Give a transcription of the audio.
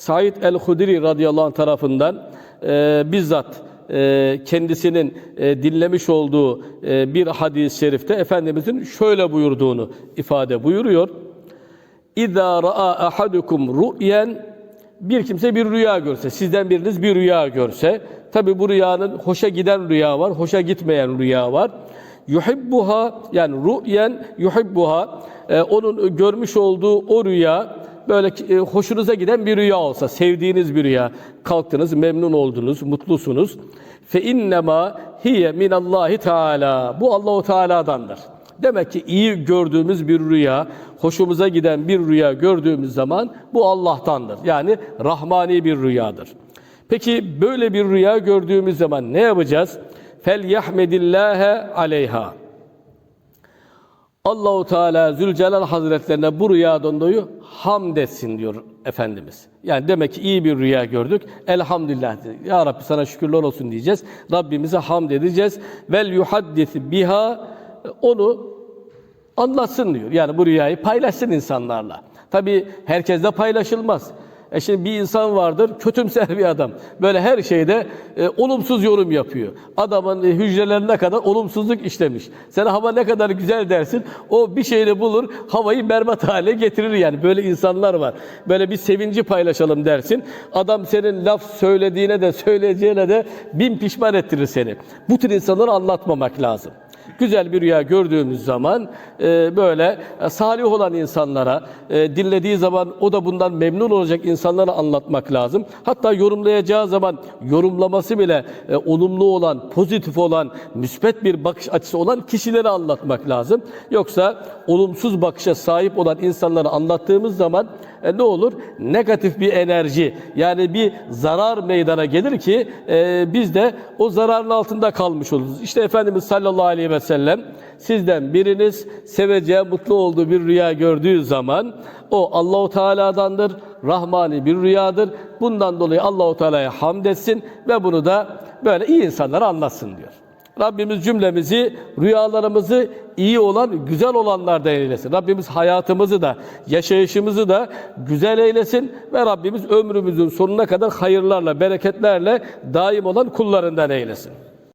Said el-Hudri radıyallahu anh tarafından e, bizzat e, kendisinin e, dinlemiş olduğu e, bir hadis-i şerifte Efendimizin şöyle buyurduğunu ifade buyuruyor. İza ra'a ahadukum ru'yen bir kimse bir rüya görse, sizden biriniz bir rüya görse, tabi bu rüyanın hoşa giden rüya var, hoşa gitmeyen rüya var. Yuhibbuha yani ru'yen yuhibbuha e, onun görmüş olduğu o rüya böyle e, hoşunuza giden bir rüya olsa, sevdiğiniz bir rüya, kalktınız, memnun oldunuz, mutlusunuz. Fe innema hiye minallahi teala. Bu Allahu Teala'dandır. Demek ki iyi gördüğümüz bir rüya, hoşumuza giden bir rüya gördüğümüz zaman bu Allah'tandır. Yani rahmani bir rüyadır. Peki böyle bir rüya gördüğümüz zaman ne yapacağız? Fel yahmedillâhe aleyha. Allahu Teala Zülcelal Hazretlerine bu rüyadan dolayı hamd etsin diyor Efendimiz. Yani demek ki iyi bir rüya gördük. Elhamdülillah. Ya Rabbi sana şükürler olsun diyeceğiz. Rabbimize hamd edeceğiz. Vel yuhaddis biha onu anlatsın diyor. Yani bu rüyayı paylaşsın insanlarla. Tabi herkesle paylaşılmaz. E şimdi bir insan vardır, kötümser bir adam. Böyle her şeyde e, olumsuz yorum yapıyor. Adamın e, hücrelerine kadar olumsuzluk işlemiş. Sen hava ne kadar güzel dersin, o bir şeyle bulur, havayı berbat hale getirir yani. Böyle insanlar var. Böyle bir sevinci paylaşalım dersin. Adam senin laf söylediğine de söyleyeceğine de bin pişman ettirir seni. Bu tür insanları anlatmamak lazım güzel bir rüya gördüğümüz zaman e, böyle e, salih olan insanlara e, dinlediği zaman o da bundan memnun olacak insanlara anlatmak lazım. Hatta yorumlayacağı zaman yorumlaması bile e, olumlu olan, pozitif olan, müsbet bir bakış açısı olan kişilere anlatmak lazım. Yoksa olumsuz bakışa sahip olan insanlara anlattığımız zaman e, ne olur? Negatif bir enerji yani bir zarar meydana gelir ki e, biz de o zararın altında kalmış oluruz. İşte Efendimiz sallallahu aleyhi ve sellem sizden biriniz seveceği, mutlu olduğu bir rüya gördüğü zaman o Allahu Teala'dandır, rahmani bir rüyadır. Bundan dolayı Allahu Teala'ya hamd etsin ve bunu da böyle iyi insanlara anlatsın diyor. Rabbimiz cümlemizi, rüyalarımızı iyi olan, güzel olanlardan eylesin. Rabbimiz hayatımızı da, yaşayışımızı da güzel eylesin ve Rabbimiz ömrümüzün sonuna kadar hayırlarla, bereketlerle daim olan kullarından eylesin.